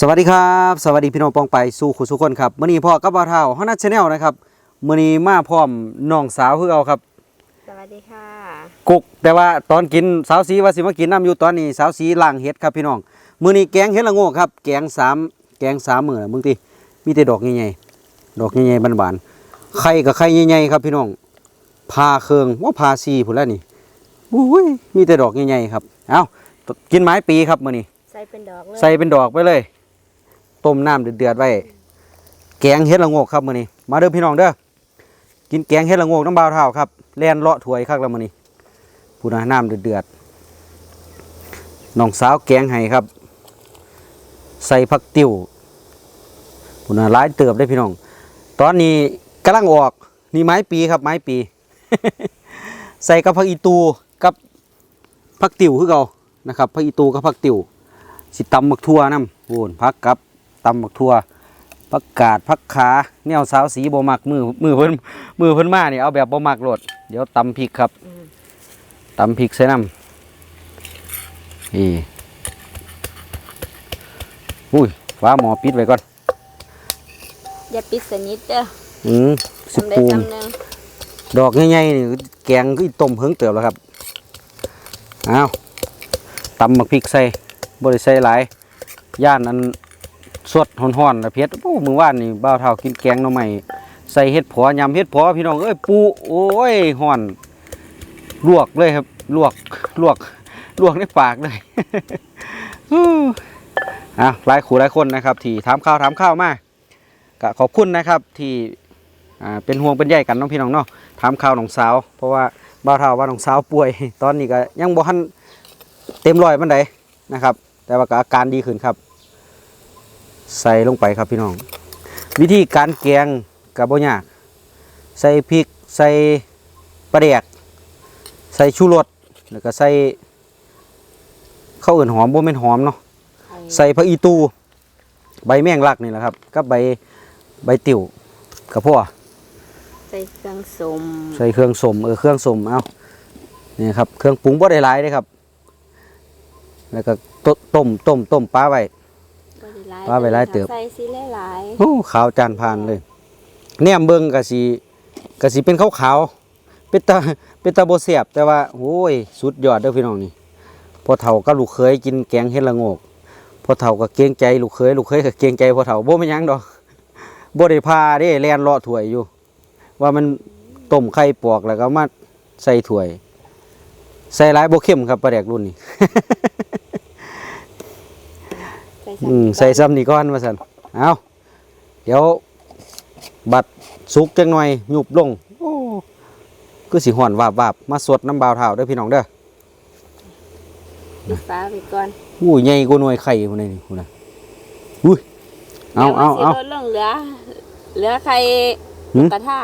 สวัสดีครับ สวัสดีพี่น้องปองไปสู่ขุสุคนครับมื้อนี้พ่อกับบ่าวเฒ่าฮอนัทชาแนลนะครับมื้อนี้มาพร้อมน้องสาวคือเอาครับ สวัสดีค่ะ กุกแต่ว่าตอนกินสาวสีว่าสิมากินน้ำอยู่ตอนนี้สาวสีล้างเห็ดครับพี่น้องมื้อนี้แกงเห็ดละโงกครับแกงสามแกงสามมื้อน่ะมึงติมีแต่ดอกใหญ่ๆดอกใหญ่ๆบานๆไข่กับไข่ใหญ่ๆครับพี่น้องพาเครืองว่าพาซีพุ่นแล้วนี่อุ้ยมีแต่ดอกใหญ่ๆครับ เอ้ากินไม้ปีครับมื้อนี้ใส่เป็นดอกเลยใส่เป็นดอกไปเลย ต้มน้ำเดือดๆไว้ แกงเฮ็ดละงกครับมื้อนี้ มาเด้อพี่น้องเด้อ กินแกงเฮ็ดละงกน้ำบาวเท่าครับ แล่นเลาะถวยคักล้วมื้อนี้พูนะน้ำเดือดๆน้องสาวแกงให้ครับ ใส่ผักติ๋วพูนะหลายเติบได้พี่น้อง ตอนนี้กำลังออก นี่ไม้ปีครับไม้ปี ใส่กับผักอีตูกับผักติ๋วคือเก่านะครับผักอีตูกับผักติ๋วสิตำหมักทั่วน้ำโวนพักกับ ตำหมักทั่วผักกาดผักขาแนวสาวสีบ่มักมือมือเพิ่นมือเพิ่นมานี่เอาแบบบ่มักโลดเดี๋ยวตำพริกครับตำพริกใส่น้ำนี่อุ้ยฟ้าหมอปิดไว้ก่อนอย่าปิดสนิทเด้ออืมสิทำได้ปูมคำหนึ่งดอกใหญ่ๆนี่แกงก็อีต้มเพิ่งเติบแล้วครับอ้าวตำหมักพริกใส่บ่ได้ใส่หลายย่านอัน สดห่อนๆนะเพชรโอ้มือว่านนี่บ่าวเท่ากินแกงหน่อไม้ใส่เห็ดผอยำเห็ดผอพี่น้องเอ้ยปูโอ้ยห่อนลวกเลยครับลวกลวกลวกในปากเลยฮู้อะหลายขู่หลายคนนะครับที่ถามข้าวถามข้าวมาก็ขอบคุณนะครับที่อ่าเป็นห่วงเป็นใยกันน้องพี่น้องเนาะถามข่าวน้องสาว เพราะว่าบ่าวเท่าว่าน้องสาวป่วย ตอนนี้ก็ยังบ่ทันเต็มร้อยมันใดนะครับ แต่ว่าอาการดีขึ้นครับ ใส่ลงไปครับพี่น้อง วิธีการแกงกับบ่ยากใส่พริก ใส่ปลาแดก ใส่ชูรสแล้วก็ใส่ข้าวอื่นหอมบ่แม่นหอมเนาะใส่ผักอีตู ใบแมงลักนี่แหละครับกับใบใบติ๋วกับพ่อใส่เครื่องสมใส่เครื่องสมเออเครื่องสมเอานี่ครับเครื่องปรุงบ่ได้หลายเด้ครับ แล้วก็ตต้มต้มต้มปลาไว้บ่ได้ห ลายว่าไปหลายเติบ ใส่สีหลายโอ้ขาวจานผ่านเลย แนมเบิ่งก็สิก็สิเป็นขาวๆเป็นตาเป็นตาบ่แซ่บแต่ว่าโอ้ยสุดยอดเด้อพี่น้องนี่พอเฒ่ากับลูกเคยกินแกงเฮ็ดละโงกพอเฒ่าก็เกรงใจลูกเคยลูกเคยก็เกรงใจพอเฒ่าบ่แม่นหยังดอกบ่ได้พาเด้แล่นเลาะถ้วยอยู่ ว่ามันต้มไข่ปอกแล้วก็เอามาใส่ถ้วย ใส่หลายบ่เข้มครับปลาแดกรุ่นนี้ ๆใส่อืมใส่ซ้ำนี่ก่อนว่าซั่นเอาเดี๋ยว บัดสุกจังหน่อยหยุบลงโอ้คือสิห่อนวาบวาบมาสดน้ำบาวเท้าเด้อพี่น้องเด้อปิดฟ้าไปก่อนอู้ใหญ่กว่าหน่วยไข่พุ่นนี่พุ่นน่ะอุ้ยเอาเอาเอา ดี๋ยวมันสิลดลงเหลือ เหลือใครหืม กระทา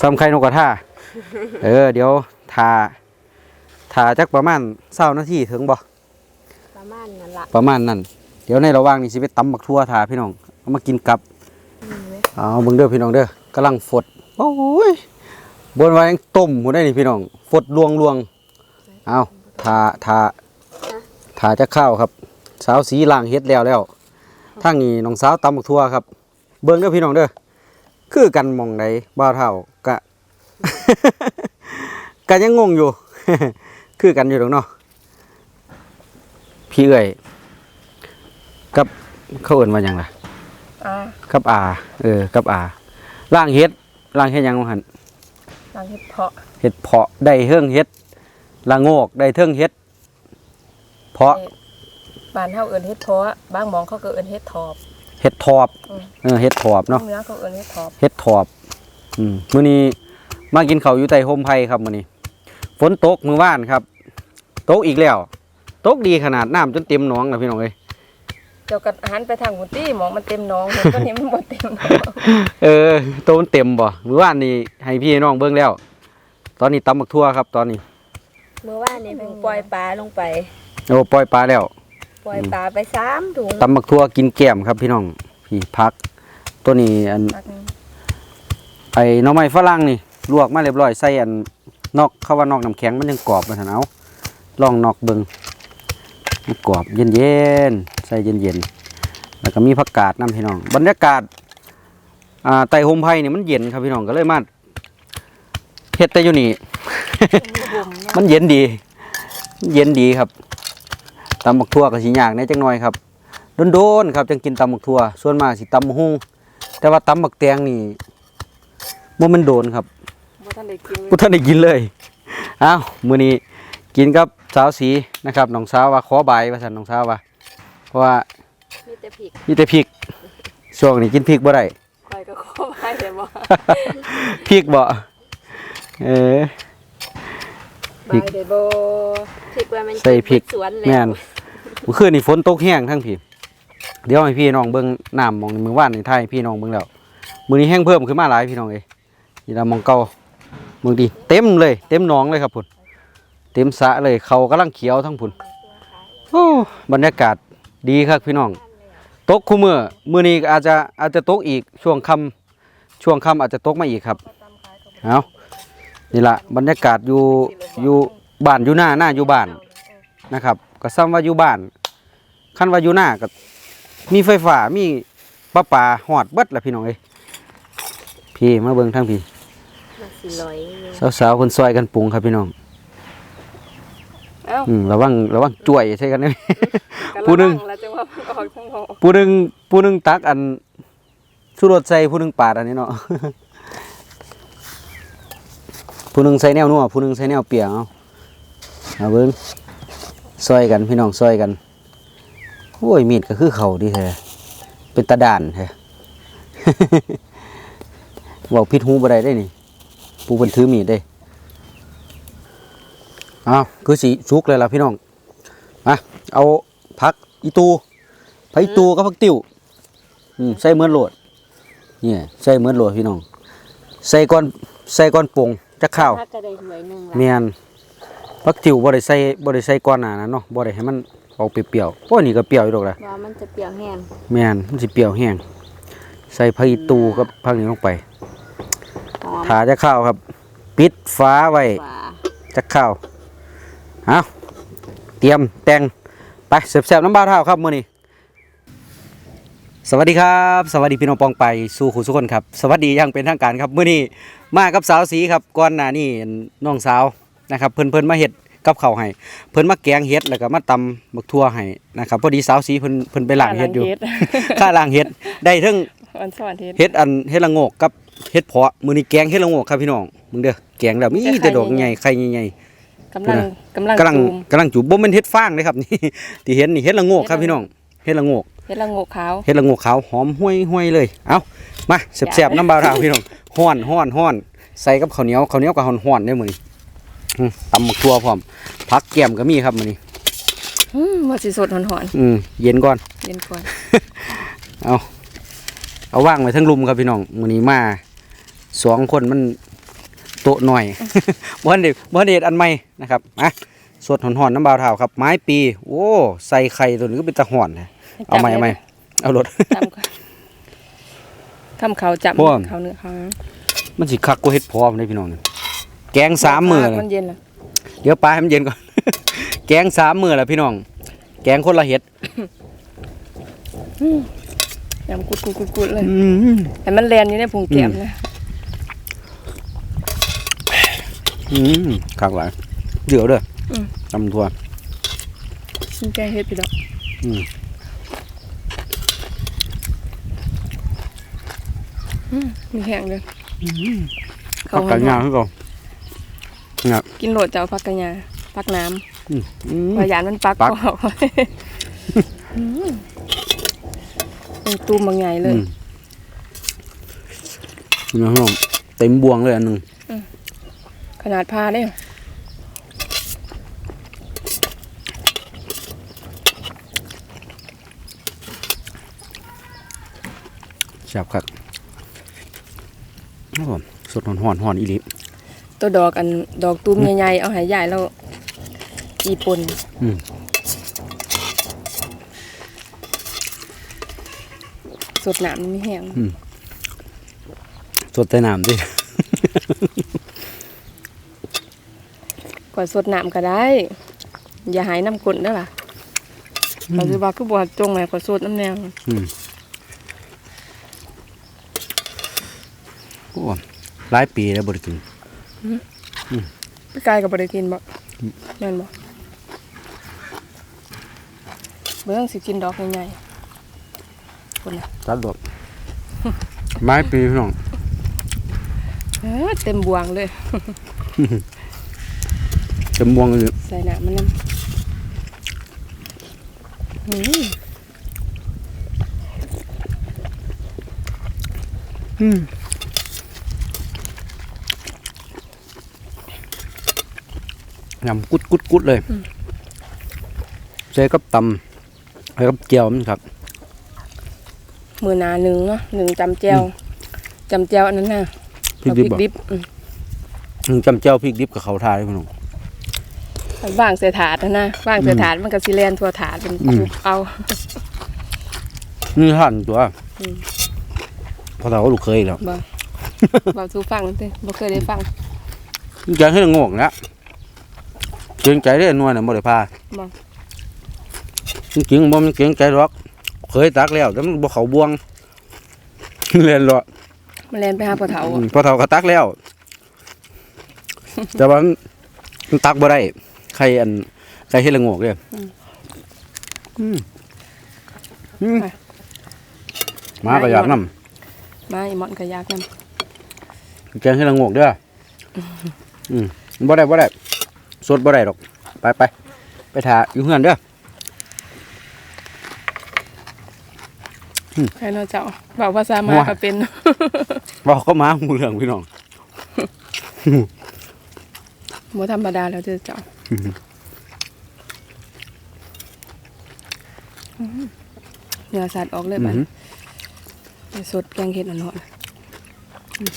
ซ้ำไข่นกกระทา เออ เดี๋ยวทาทาจักประมาณ20นาทีถึงบ่ประมาณนั้นละประมาณนั้นเดี๋ยวในระหว่างนี้สิไปตำบักทั่วทาพี่น้องเอามากินกับเอาเบิ่งเด้อพี่น้องเด้อกำลังฝดโอ้ยบนว่ายังต้มหมดได้นี่พี่น้องฝดลวงลวงเอาทาทาทาจะข้าวครับ สาวสีล่างเฮ็ดแล้วแล้วทางนี้น้องสาวตำบักทั่วครับ เบิ่งเด้อพี่น้องเด้อคือกันหมองใดบ่าวเท่ากะกะยังงงอยู่ คือกันอยู่ดอกเนาะพี่เอ้ยกับ เขาเอิ้นว่าหยังล่ะอ่ากับอาเออกับอาล่างเฮ็ดล่างเฮ็ดหยังว่าหั่นหลังเห็ดเพาะเฮ็ดเพาะได้เฮิงเฮ็ดละโงกได้เทิงเฮ็ด เพาะบ้านเฮาเอิ้นเฮ็ดเพาะบางหมองเขาก็เอิ้นเฮ็ดทอบ เฮ็ดทอบอืม เออเฮ็ดทอบเนาะ เนื้อเขาเอิ้นเฮ็ดทอบเฮ็ดทอบ อืมมื้อนี้มากินข้าวอยู่ใต้โฮมไผ่ครับมื้อนี้ ฝนตกมื้อวานครับ ตกอีกแล้ว ตกดีขนาดน้ำจนเต็มหนองแล้วพี่น้องเอ้ย เจ้าก็หันไปทางหุ่นตี้หมองมันเต็มหนองเห็นต้นนี้มันบ่เต็มหนองเออโตมันเต็มบ่มื้อวานนี่ให้พี่น้องเบิ่งแล้ว ตอนนี้ตำบักทั่วครับ ตอนนี้เมื่อวานนี่เพิ่งปล่อยปลาลงไปโอ้ปล่อยปลาแล้ว ปล่อยปลาไปสามถุงตำบักทั่วกินแก้มครับ พี่น้องพี่พัก ตัวนี้อันพักหนึงไอ้หน่อไม้ฝรั่งนี่ลวกมาเรียบร้อยใส่อันนอกเขาว่านอกน้ำแข็งมันยังกรอบมาถนเอาลองนอกเบิงมันกรอบเย็นเย็นๆ ใส่เย็นเย็นๆแล้วก็มีผักกาดน้ำพี่น้อง บรรยากาศอ่าไต่โฮมไผ่เนี่ยมันเย็นครับพี่น้องก็เลยมาเฮ็ดแต่อยู่นี่มันเย็นดี เย็นดีครับตำบักทั่วกับสียากในจังหน่อยครับโดนๆครับจังกินตำบักทั่วส่วนมากสิตำบักฮุงแต่ว่าตำบักแตงนี่บ่แมันโดนครับบ่ทันได้กินกูท่านได้กินเลยอ้าวมื้อนี้กินกับสาวสีนะครับน้องสาวว่าขอบายว่าซั่นน้องสาวว่า เพราะว่ามีแต่ผิกมีแต่พริกช่วงนี้กินพริกบ่ได้ข่อยก็ขอไปแต่บ่พริกบ่เออพริกบายได้บ่ผิกว่ามันใส่พริกสวนแล้วแม่นเมื่อคืนนี่ฝนตกแห้งทั้งพี่เดี๋ยวให้พี่น้องเบิ่งน้ำหมองมื้อวานนี่ถ่ายให้พี่น้องเบิ่งแล้วมื้อนี้แห้งเพิ่มขึ้นมาหลายพี่น้องเอ้ยนี่ละหมองเก่ามึงดีเต็มเลย เต็มหนองเลยครับพุ่นเต็มสระเลยเขากำลังเขียวทั้งพุ่นโอ้บรรยากาศ ดีครับพี่น้อง ตกคู่มือมื้อนี้ก็อาจจะอาจจะตกอีกช่วงค่ำช่วงค่ำอาจจะตกมาอีกครับเอานี่ละบรรยากาศอยู่อยู่บ้านอยู่หน้าหน้าอยู่บ้านนะครับ ก็ซ้ำว่าอยู่บ้านคันว่าอยู่หน้าก็มีไฟฟ้ามีประปาหอดเบิดละพี่น้องเอ้ยพี่มาเบิ่งทางพี่มันสิลอยอยู่สาวๆคนซอยกันปรุงครับพี่น้อง เอ้าอืมระวังระวังจ่วยใช่กันนะกำลัผู้หนึ่งแล้วจังว่ามันออกข้างนอกผู้หนึ่งผู้หนึ่งตักอันสุรสใส่ผู้หนึ่งปาดอันนี้เนาะ ผู้หนึ่งใส่แนวนัวผู้หนึ่งใส่แนวเปียกเอาเอาเบิ้งซอยกันพี่น้องซอยกันโอ้ยมีดก็คือเขาดีแท้เป็นตาด่านแท้บอกพิษหูบ่ได้ได้นี่ผู้เป็นถือมีดได้ อ้าวคือสีสุกเลยล่ะพี่น้องมาเอาพักอีตูไผตูกับผักติ้วอืมใส่เหมือนโหลดเนี่ยใส่เหมือนโหลดพี่น้อง ใส่ก่อนใส่ก่อนปรุงจะข้าวถ้าก็ได้หน่วยหนึงละแม่นผักติ้วบ่ได้ใส่บ่ได้ใส่ก่อนหน้านั้นเนาะบ่ได้ให้มันออกเปรี้ยวๆโอ้นี่ก็เปรี้ยวอยู่ดอกล่ะว่ามันจะเปรี้ยวแห้งแม่นมันสิเปรี้ยวแห้งใส่ผักอีตูกับผักนี้ลงไปหอมถาจะข้าวครับ ปิดฟ้าไว้กว่าจะข้าว เอาเตรียมแต่งไปแซ่บๆน้ำบ้าวเท่าครับมื้อนี้สวัสดีครับ สวัสดีพี่น้องปองไปสู่ขุสุคนครับ สวัสดีอยังเป็นทางการครับมื้อนี้มากับสาวสีครับก่อนหน้านี้น้องสาวนะครับเพิ่นเพิ่นมาเฮ็ดกับข้าวให้เพิ่นมาแกงเฮ็ดแล้วก็มาตำบักทั่วให้นะครับพอดีสาวสีเพิ่นเพิ่นไปล้างเฮ็ดอยู่ค่าล้างเฮ็ดได้ทั้งวันสวัสดีเฮ็ดอันเฮ็ดละโงกกับเฮ็ดเพาะมื้อนี้แกงเฮ็ดละโงกครับพี่น้องมึงเด้อแกงแล้วมีแต่ดอกใหญ่ไข่ใหญ่ๆ กำลังกำลังกำลังตูมกำลังจูบบ่แม่นเฮ็ดฟางเลยครับนี่ที่เห็นนี่เฮ็ดละโงกครับพี่น้องเฮ็ดละโงกเฮ็ดละโงกขาวเฮ็ดละโงกขาวหอมห้วยห้วยเลยเอามาแซ่บๆน้ำบาวราวพี่น้องฮ้อนฮ้อนฮ้อนใส่กับข้าวเหนียวข้าวเหนียวก็ฮ้อนฮ้อนได้อมื้อนี้อืมตำบักทั่วพร้อมผักแก้มก็มีครับมื้อนี้อืมว่าสิสดหอนอืมเย็นก่อนๆเย็นก่อน เอาเอาว่างไว้ทั้งลุมครับพี่น้องมื้อนี้มาสองคนมัน โตะหน่อยบ่ทันได้บ่ทันได้เฮ็ดอันใหม่นะครับอะสดฮ้อนๆน้ำบาวเท้าครับ ไม้ปี โอ้ใส่ไข่ตัวนี้ก็เป็นตะห่อนนะเอาใหม่เอาใหม่เอารถจำก่อนทำเขาวจับพวกเขาวเนื้อเขามันสิคักกว่าเฮ็ดพร้อมเลยพี่น้องนี่แกงสามมือมันเย็นแล้วเดี๋ยวปลาให้มันเย็นก่อน แกงสามมือแล้วพี่น้อง แกงคนละเฮ็ดยำกุดกุดกุดกุดเลยอืมแต่มันแลนอยู่ในพุงแก้มนะ อืมคักหลายเดี๋ยวเด้ออมตำทั่วมันแกงเฮ็ดพี่ดอกอืมอืมมีแห้งเลยผักกาดยาวคือเก่ากินโหลดเจ้าผักกะหยาผักน้ำอืมอืมพยานมันปักปัก ออกอืมเป็นตูมบางใหญ่เลย อืมพี่น้องเต็มบวงเลยอันหนึง ขนาดพาเนี่ยแซ่บครับครับผมสดหอนๆหอนอีหลีตัวดอกอันดอกตูมใหญ่ๆ เอาใหายใหญ่แล้วจีปนอืมสดหนามมันไม่แห้งสดแต่น้ำดิก่ อนสดหนามก็ได้ อย่าหายน้ำกลนเด้อล่ะปัจจุบันก็บวชจงแม่ขอสูตรน้ำแนวอืมโอ้หลายปีแล้วบ่ได้กินพี่กายกับบริกินบ่แม่นบ่เบิ่งสิกินดอกใหญ่ๆคนน่ะตัดดอกไม้ปีพี่น้องเออเต็มบวงเลย จะม่วงอยู่ใส่น้ำมันน้ำอืมอืมยำกุดกุดกุดเลยใส่กับตำใส่กับเจียวมันครับ มือหนาหนึ่งเนาะหนึ่งจำแจวจำแจวอันนั้นน่ะพริกดิบเอาบ่ดิบอืมอืมจำเจียวพริกดิบกับเขาทาเลยพี่น้อง ว่างใส่ถาดนะนะว่างใส่ถาดมันก็สิแลนทั่วถาดเป็นอืมคลุกเอานี่ท่านตัวอืมพอเราก็ลูกเคยแล้วบ่บ่สู้ฟังเด้บ่เคยได้ฟังจะให้งงแล้วเกรงใจได้อนวลน่ะบ่ได้พาบ่จริงๆบ่มันเกรงใจหรอก เคยตักแล้วแต่มันบ่เขาบวงเล่นหรอกมันแลนไปหาพ่อเฒ่าอืมพอเท่าก็ตักแล้ว แต่ว่ามันมันตักบ่ได้ ใครอันใครเฮ็ดละโงกเด้อืมอืมมาก็อยากนำมาอีหมอนก็อยากนำแกงเฮ็ดละโงกเด้ออืมบ่ได้บ่ได้สดบ่ได้ดอก ไปไปไปถ่าอยู่เฮือนเด้อใครเนาะเจ้าเว้าภาษามาว่าก็เป็นบอกเขามาหมู่เรื่องพี่น้องบ่ธรรมดาแล้วเด้อเจ้าอืม เนื้อสัตว์ออกเลยบัดอือหือไปสดแกงเห็ดอ่อนๆอืม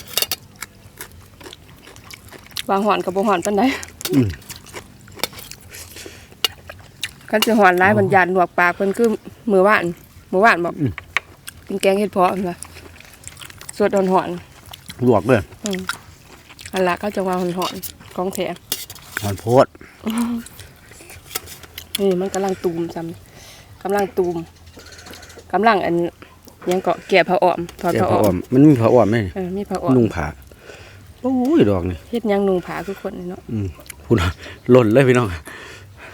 วางหอนกับบ่หอนปานใดอืมคันสิหอนหลายมันยานลวกปากเพิ่นคือมื้อวานมื้อวานบ่กินแกงเห็ดเพาะเพิ่นว่าสดหอนลวกเด้อๆอืมอันละเขาจะว่าหอนๆของแท้ห อนโพดนี่มันกำลังตูมซ้ำกำลังตูมกำลังอันยังเกาะแก่ผ้าอ้อมถอดแกงผ้าผ้าอ้อ้ออมมมันมีผ้าอ้อมไหมเออมีผ้าอ้อมนุ่งผ้าโอ้ยดอกนี่เฮ็ดหยังนุ่งผ้าทุกคนนี่เนาะอืมพูดหล่นเลยพี่น้อง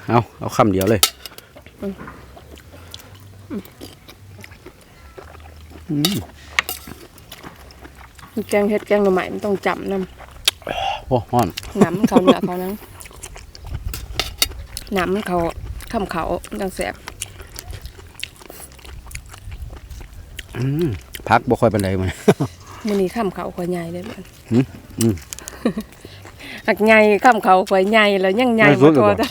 เอาเอาคำเดียวเลยอืมแกงเฮ็ดแกงหน่อไม้มันต้องจำนำโอ้ฮ้อน หนำเขาเนื้อเขานั้น หนำเขาคำเขาจังแสบอืมพักบ่ค่อยเป็นไรมันมื้อนี้คำเขาข่อยใหญ่เลยมันหืมอืมหักใหญ่คำเขาข่อยใหญ่แล้วยังใหญ่ไม่สุบ่ดหรอพอบ่จ้ะ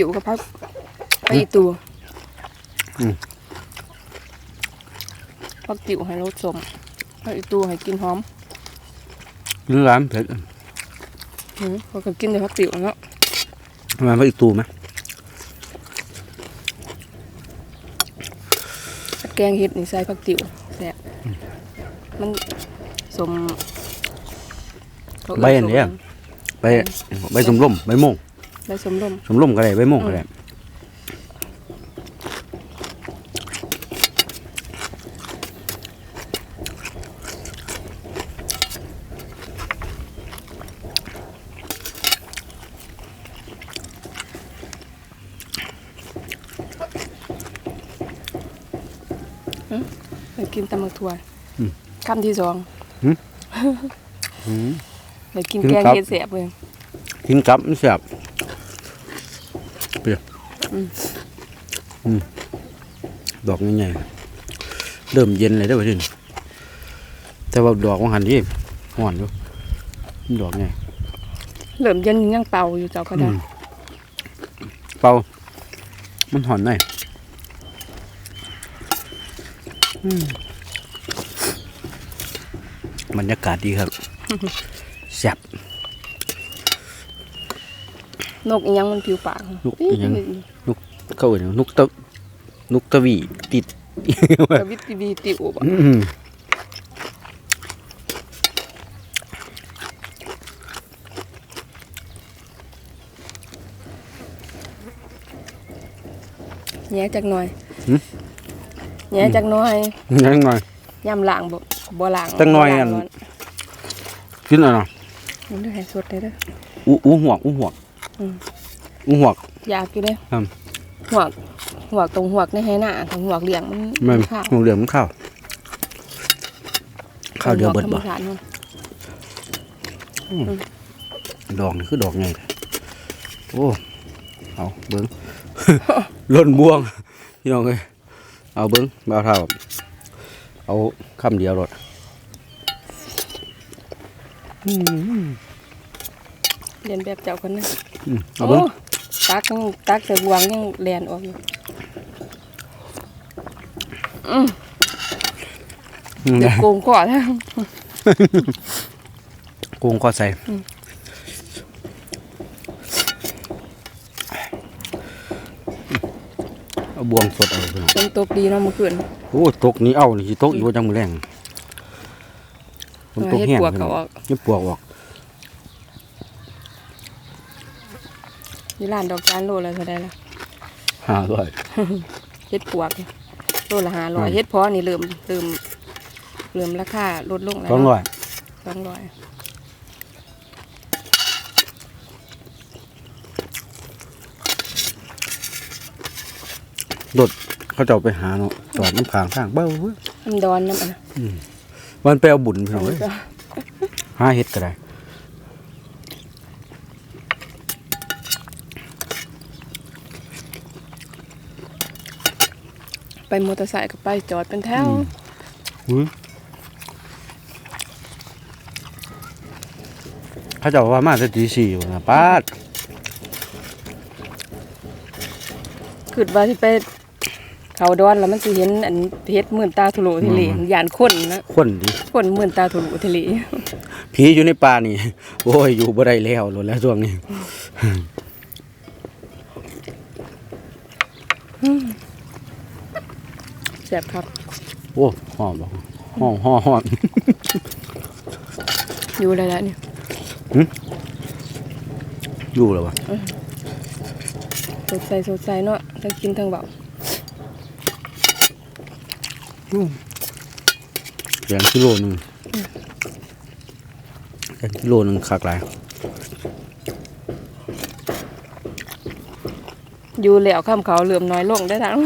พักติ๋วกับพักไปอีตัวอืม พักติ๋วให้รสสมพักอีตัวให้กินหอมกินร้านเผ็ดอืมเขาก็กินแต่พักติ๋วเนาะมาไปอีกตูไหมแกงเห็ดนี่ใส่ผักติ๋วแซ่บมันสมขาใบอันเนี้ยใบใบสมร่มใบโมง ใบสมรมสมร่มก็ได้ใบโมงก็ได้ไปกินตำมักถั่วคำที่สองอืมไปกินกินแกงครับเห็ดแซ่บเลยกินกับมันแซ่บเปรี้ยวอืม ดอกใหญ่ๆเริ่มเย็นเลยได้อประเด็นแต่ว่าดอกของหันที่ห่อนอยู่ดอกใหญ่เริ่มเย็นยังเป่าอยู่เจ้าก็ได้อืมเป่ามันหอนหน่อยอืมบรรยากาศดีครับแซ่บ นกอีหยังมันผิวปากนกอีหยังเขาเอ่ยนกตะนกตะหวีติดกระวิดบีติวบ่อืมแหย่จักหน่อยแหย่จักหน่อยยังไงย่ำล้างบ่บ่ล้างจักหน่อยอันบ่ล้างกินอะไรเนาะมันได้ให้สดได้เด้ออู้อู้หวกอู้หวกอืมอู้ หวก อยากอยู่เด้อครับหวกหวกตรงหวกในให้หน้าตรงหวกเลี้ยงมันไม่มันข้าวหมูเหลืองมันข้าวข้าวเดียวเบิดธรบ่รมชาติมันดอกนี่คือดอกไงโอ้เอาเบิ้งล้นบ่วงพี่น้องเอ้ยเอาเบิ้งบ่าวเท่าเอาคำเดียวรถเรียนแบบเจ้าคนนะอืม เอาโอ้เบิ้งตักยังตักใส่บวงยังแลนออกอยู่อืมเด็กโกงก่อนแล้วกุ้งก็ใส่เอาบวงสดเอาพี่น้องฝนตกดีเนาะเมื่อคืนโอ้ตกนี้เอานี่สิตกอีกว่าจังมือแรงมันตกเฮ็ดแห้งปวกพี่เขาน้องออกเฮ็ดปวกออก นี่ร้านดอกจานโลละเท่าใดล่ะห้าร้อยเฮ็ดปวกโลละห้าร้อยอืมเฮ็ดพอนี่เริ่มเริ่มเริ่มราคาลดลงแล้วสองร้อยสองร้อยรถเขาจะเอาไปหาเนาะจอดมันผางทางเบ้าเว้ยน้ำดอนน้ำอันนะมันไปเอาบุญพี่น้องเอ้ยหาเฮ็ดก็ได้ ไปมอเตอร์ไซค์ก็ไปจอดเป็นแถวอุ้ยเขาเจะว่ามาแต่ตีสี่อยู่นะป้าดคิดว่าสิไปเขาดอนแล้วมันสิเห็นอันเฮ็ดหมื่นตาทุโลทะเลย่านคนนะคนดิคนหมื่นตาทุโลทะเลผีอยู่ในป่านี่ โอ้ยอยู่บ่ได้แล้วโลดแล้วช่วงนี้ แซ่บครับ โอ้หอมบ่ห้องห้องห้องอยู่แล้วๆนี่อยู่แล้ววะสดใสสดใสเนาะทั้งกินทั้งเบาแกงกิโลหนึงแกงกิโลหนึงคักหลายอยู่แล้วข้ามเขาเหลื่อมน้อยลงได้ทั้ง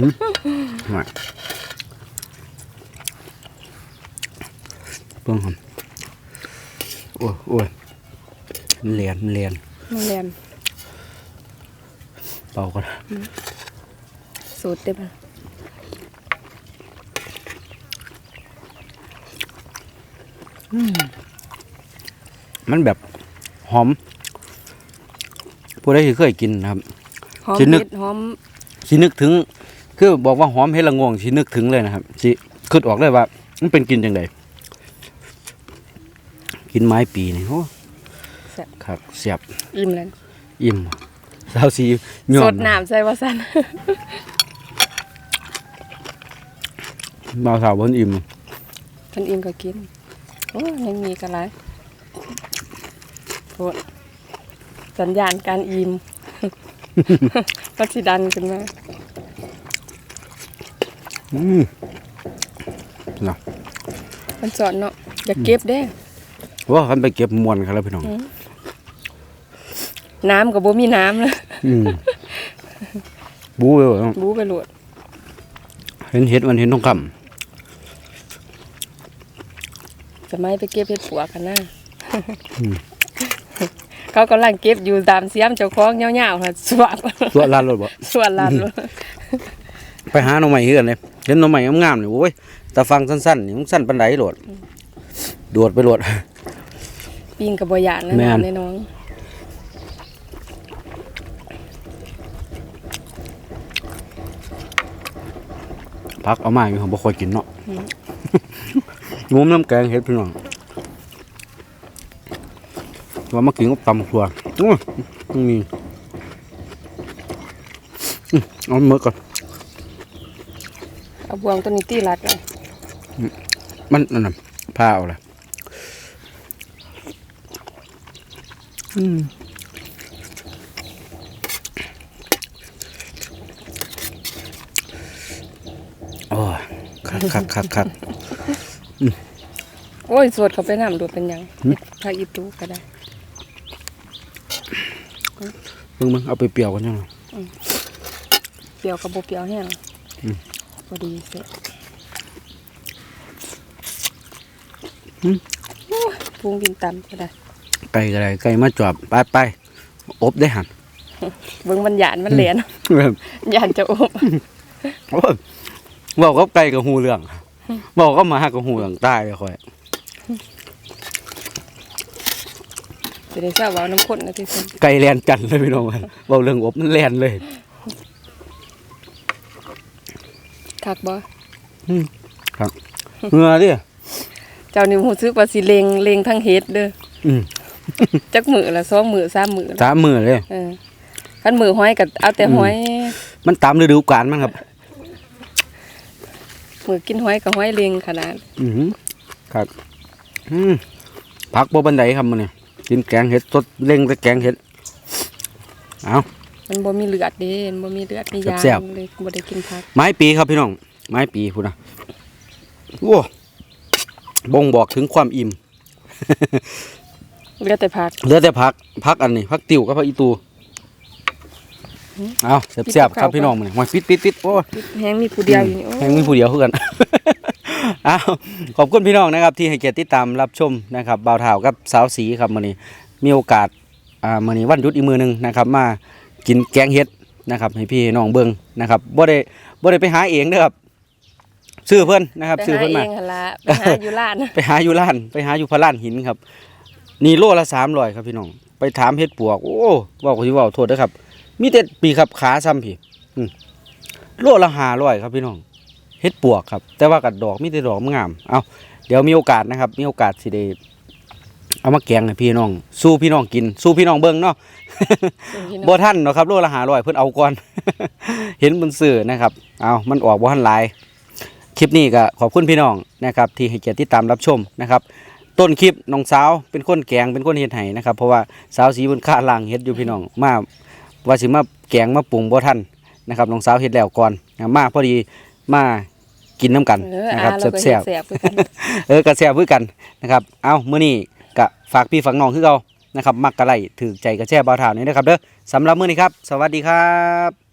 มาเบิ่งหอมโอ้ยโอ้ยมันเลียนมันเลียนมันแลนเป่าก่อนสูตรเด้บ่ะมันแบบหอมผู้ใดที่เคยกินนะครับหอมสินึกเผ็ดหอมสินึกถึง คือบอกว่าหอมเฮ็ดละงวงสินึกถึงเลยนะครับสิคิดออกเลยว่า มันเป็นกินจังไดกินไม้ปีนี่โอ้แซ่บครับเสียบอิ่มแล้วอิ่มสาวสีย่อสมดน้ำใส่ว่าซั่นบ่าวสาวบนอิ่มคันอิ่มก็กินโอ้ยังมีกันหลายโทษสัญญาณการอิ่มก็สิดันขึ้นมา อืมนะมันสอนเนาะอย่าเก็บเด้ว่าคันไปเก็บมวนครับแล้วพี่น้อง น้ำก็บ่มีน้ำนะอืมบูไปว่าบูไปโหลดเห็นเห็ดมันเห็นทองคสมัยไปเก็บเห็ดปวกกันนะเขากำลังเก็บอยู่ตามเสียมเจ้าของเงาวๆค่ะสวักำตัวลานรถบ่สวนลานเลย ไปหาหน่อใหม่เฮือนเลยเห็นหน่อใหม่งามๆนี่โอ้ยแต่ฟังสั้นๆนี่มันสั้นปานใดโหลดโดดไปโหลดปิงกับบอยานนะแม่น น้ำในน้องพักเอามาอยู่ผมบ่ค่อยกินเนาะงมน้ำแกงเห็ดพี่น้องว่ามากินกับตำครัวโอ้ยอืมอืมเอามือก่อน เอาบวงตัวนี้ตีรัดเลยมันนั่นน่ะผ้าเอาละอืมโอ้ยคักคักคักคักโอ้ย สวดเขาไปน้ำดูเป็นหยังหืมพาอีตูก็ได้มึงมึงเอาไปเปรียวกันยังไงเปรี้ยวกับบ่เปรี้ยวแห้งอืม พอดีเสร็จหืมโอ้ยปรุงดินตำก็ได้ไก่ก็ได้ไก่มาจอบไปไปอบได้หันเบิ่งมันหยานมันเหลนหยานจะอบโอ้ยบอกกับไก่กับหูเรื่องบอกก็มาหักกับหูเรื่องใต้เลยค่อยจะได้ทราบว่าเอาน้ำข้นนะที่สุดไก่แลนจันทร์เลยพี่น้องเว้ยเบาเรื่องอบมันแลนเลย คักบ่เหงื่อดิเจ้านี่ฮู้สึกว่าสิเลงเลงทั้งเฮ็ดเด้ออืมจักมื้อละสองมื้อสามมื้อละสามมือเลยเออคันมื้อห้อยก็เอาแต่ห้อย มันตามฤดูกาลมันครับมื้อกินห้อยก็ห้อยเลงขนาด อือหือครับอืมผักบ่บันไดครับมันนี่กินแกงเห็ดสดเล่งแต่แกงเห็ดเอา มันบ่มีเลือดเด้มันบ่มีเลือดมียาแซ่บ เลยบ่ได้กินผักไม้ปีครับพี่น้อง ไม้ปีพูดนะว้าบ่งบอกถึงความอิ่ม เหลือแต่ผัก เหลือแต่ผักผักอันนี้ผักติ๋วกับผักอีตูเอาแซ่บๆครับพี่น้องมันมาปิดปิดปิดโอ้ยแฮงมีผู้เดียวอยู่นี่โอ้แห่งมีผู้เดียวคือกันอ้าวขอบคุณพี่น้องนะครับ ที่ให้เกียรติติดตามรับชมนะครับบ่าวเท่ากับสาวสีครับมื้อนี้มีโอกาสอ่ามื้อนี้วันหยุดอีกมื้อหนึงนะครับ มา กินแกงเห็ดนะครับ ให้พี่น้องเบิ่งนะครับบ่ได้บ่ได้ไปหาเองเด้อครับซื้อเพิ่นนะครับไปซื้อหาเพิ่นเอมางหั่นล่ะไปหาอยู่ร้านไปหาอยู่ร้าน ไปหาอยู่พระร้านหินครับ นี่โลละ300ครับพี่น้องไปถามเฮ็ดปวก โอ้เว้าก็สิเว้าโทษเด้อครับ มีแต่ปีครับขาซ้ำพี่อืมโลละ500ครับพี่น้องเฮ็ดปวกครับ แต่ว่ากัดดอกมีแต่ดอกงาม เอาเดี๋ยวมีโอกาสนะครับ มีโอกาสสิได้ เอามาแกงให้พี่น้อง สู้พี่น้องกิน สู้พี่น้องเบิ่งเนาะบ่ทันเนาะครับโลละ500เพิ่นเอาก่อน เห็นบนสื่อนะครับ เอามันออกบ่ทันหลาย คลิปนี้ก็ขอบคุณพี่น้องนะครับ ที่ให้เกียรติติดตามรับชมนะครับ ต้นคลิปน้องสาวเป็นคนแกงเป็นคนเฮ็ดให้นะครับ เพราะว่าสาวสีบนค่าล่างเฮ็ดอยู่พี่น้อง มาว่าสิมาแกงมาปรุงบ่ทันนะครับน้องสาวเฮ็ดแล้วก่อนนะมาพอดีมากินน้ำกันเออนะคอารับเราก็แซ่บเฮ็ดแซ่บคือกันๆเออกระแซ่บคือกันนะครับ เอามื้อนี้ ก็ฝากพี่ฝากน้องคือเรานะครับมักกะไลถือใจกระแช่บ่าวถาวนี้นะครับเด้อสำหรับมื้อนี้ครับ สวัสดีครับ